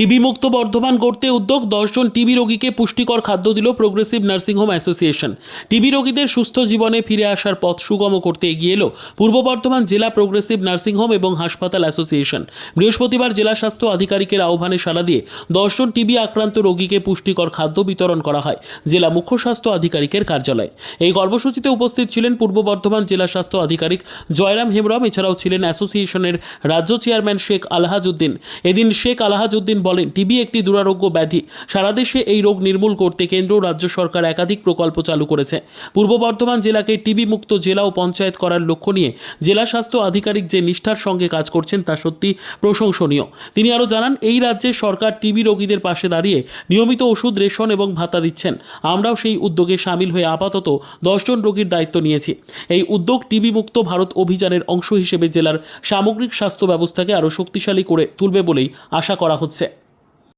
TB মুক্ত বর্ধমান গড়তে উদ্যোগ, দশজন টিবি রোগীকে পুষ্টিকর খাদ্য দিল progressive nursing home association TB রোগীদের সুস্থ জীবনে ফিরে আসার পথ সুগম করতে এগিয়ে এলো পূর্ব বর্ধমান জেলা প্রোগ্রেসিভ নার্সিং হোম এবং হাসপাতাল অ্যাসোসিয়েশন বৃহস্পতিবার জেলা স্বাস্থ্য আধিকারিকের আহ্বানে সাড়া দিয়ে দশজন টিবি আক্রান্ত রোগীকে পুষ্টিকর খাদ্য বিতরণ করা হয় জেলা মুখ্য স্বাস্থ্য আধিকারিকের কার্যালয়ে। এই কর্মসূচিতে উপস্থিত ছিলেন পূর্ব বর্ধমান জেলা স্বাস্থ্য আধিকারিক জয়রাম হেমরম এছাড়াও ছিলেন অ্যাসোসিয়েশনের রাজ্য চেয়ারম্যান শেখ আলহাজউদ্দিন এদিন শেখ আলহাজউদ্দিন বলেন, টিবি একটি দুরারোগ্য ব্যাধি। সারা দেশে এই রোগ নির্মূল করতে কেন্দ্র রাজ্য সরকার একাধিক প্রকল্প চালু করেছে। পূর্ব বর্ধমান জেলাকে টিবি মুক্ত জেলা ও পঞ্চায়েত করার লক্ষ্য নিয়ে জেলা স্বাস্থ্য আধিকারিক যে নিষ্ঠার সঙ্গে কাজ করছেন তা সত্যি প্রশংসনীয়। তিনি আরও জানান, এই রাজ্যে সরকার টিবি রোগীদের পাশে দাঁড়িয়ে নিয়মিত ওষুধ, রেশন এবং ভাতা দিচ্ছেন। আমরাও সেই উদ্যোগে সামিল হয়ে আপাতত দশজন রোগীর দায়িত্ব নিয়েছি। এই উদ্যোগ টিবি মুক্ত ভারত অভিযানের অংশ হিসেবে জেলার সামগ্রিক স্বাস্থ্য ব্যবস্থাকে আরও শক্তিশালী করে তুলবে বলেই আশা করা হচ্ছে।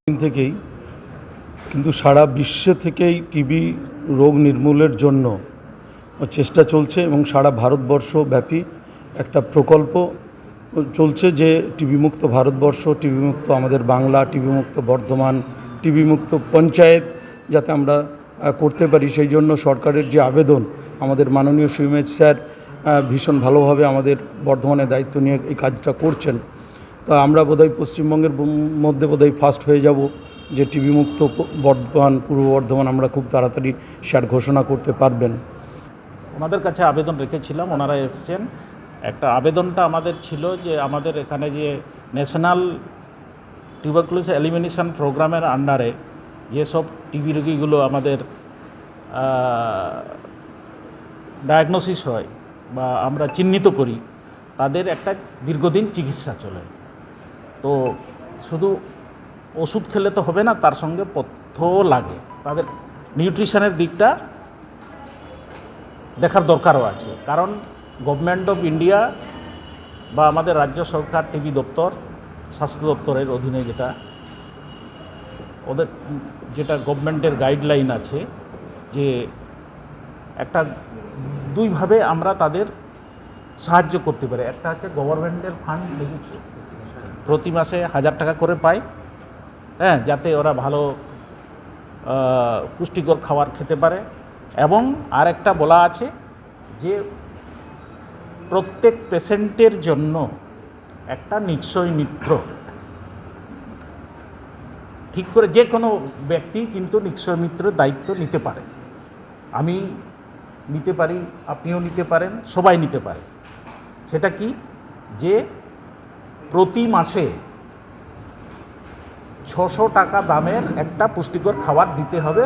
দিন থেকেই, কিন্তু সারা বিশ্ব থেকেই টিবি রোগ নির্মূলের জন্য চেষ্টা চলছে এবং সারা ভারতবর্ষ ব্যাপী একটা প্রকল্প চলছে যে টিবি মুক্ত ভারতবর্ষ টিবি মুক্ত আমাদের বাংলা টিবি মুক্ত বর্ধমান টিবি মুক্ত পঞ্চায়েত যাতে আমরা করতে পারি। সেই জন্য সরকারের যে আবেদন আমাদের মাননীয় সুইমেজ স্যার ভীষণ ভালোভাবে আমাদের বর্ধমানের দায়িত্ব নিয়ে এই কাজটা করছেন। তা আমরা বোধহয় পশ্চিমবঙ্গের মধ্যে বোধহয় ফার্স্ট হয়ে যাব, যে টিবি মুক্ত বর্ধমান, পূর্ব বর্ধমান আমরা খুব তাড়াতাড়ি স্যার ঘোষণা করতে পারবেন। ওনাদের কাছে আবেদন রেখেছিলাম, ওনারা এসছেন। একটা আবেদনটা আমাদের ছিল যে আমাদের এখানে যে ন্যাশনাল টিউবারকুলোস এলিমিনেশন প্রোগ্রামের আন্ডারে যেসব টিবি রোগীগুলো আমাদের ডায়াগনোসিস হয় বা আমরা চিহ্নিত করি, তাদের একটা দীর্ঘদিন চিকিৎসা চলে। তো শুধু ওষুধ খেলে তো হবে না, তার সঙ্গে পথ্য লাগে। তাদের নিউট্রিশনের দিকটা দেখার দরকারও আছে। কারণ গভর্নমেন্ট অফ ইন্ডিয়া বা আমাদের রাজ্য সরকার, টিভি দপ্তর, স্বাস্থ্য দপ্তরের অধীনে যেটা, ওদের যেটা গভর্নমেন্টের গাইডলাইন আছে যে একটা দুইভাবে আমরা তাদের সাহায্য করতে পারি। একটা হচ্ছে গভর্নমেন্টের ফান্ড দেখেছি প্রতি মাসে হাজার টাকা করে পায়। হ্যাঁ যাতে ওরা ভালো পুষ্টিকর খাবার খেতে পারে। এবং আরেকটা বলা আছে যে, প্রত্যেক পেশেন্টের জন্য একটা নিশ্চয় মিত্র। ঠিক করে যে কোনো ব্যক্তি কিন্তু নিশ্চয় মিত্রের দায়িত্ব নিতে পারে। আমি নিতে পারি, আপনিও নিতে পারেন, সবাই নিতে পারে। সেটা কি? যে প্রতি মাসে ছশো টাকা দামের একটা পুষ্টিকর খাবার দিতে হবে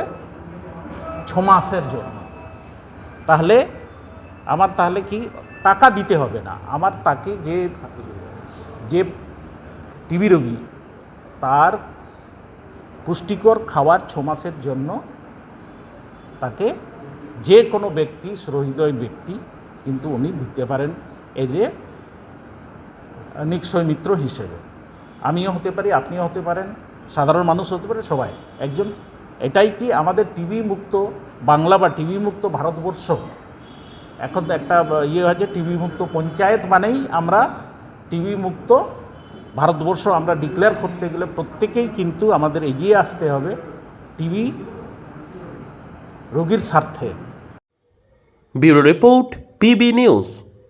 ছ মাসের জন্য। তাহলে আমার তাহলে কি টাকা দিতে হবে না। আমার তাকে যে যে টিবি রোগী, তার পুষ্টিকর খাবার ছ মাসের জন্য তাকে যে কোনো ব্যক্তি সহৃদয় ব্যক্তি কিন্তু উনি দিতে পারেন। এই যে নিশ্চয় মিত্র হিসেবে। আমিও হতে পারি, আপনিও হতে পারেন, সাধারণ মানুষ হতে পারে, সবাই। একজন, এটাই কি আমাদের টিভি মুক্ত বাংলা বা টিভি মুক্ত ভারতবর্ষ? এখন তো একটা ইয়ে হয়েছে টিভি মুক্ত পঞ্চায়েত মানেই আমরা টিভি মুক্ত ভারতবর্ষ আমরা ডিক্লেয়ার করতে গেলে প্রত্যেকেই কিন্তু আমাদের এগিয়ে আসতে হবে টিভি রোগীর স্বার্থে। Bureau report PB news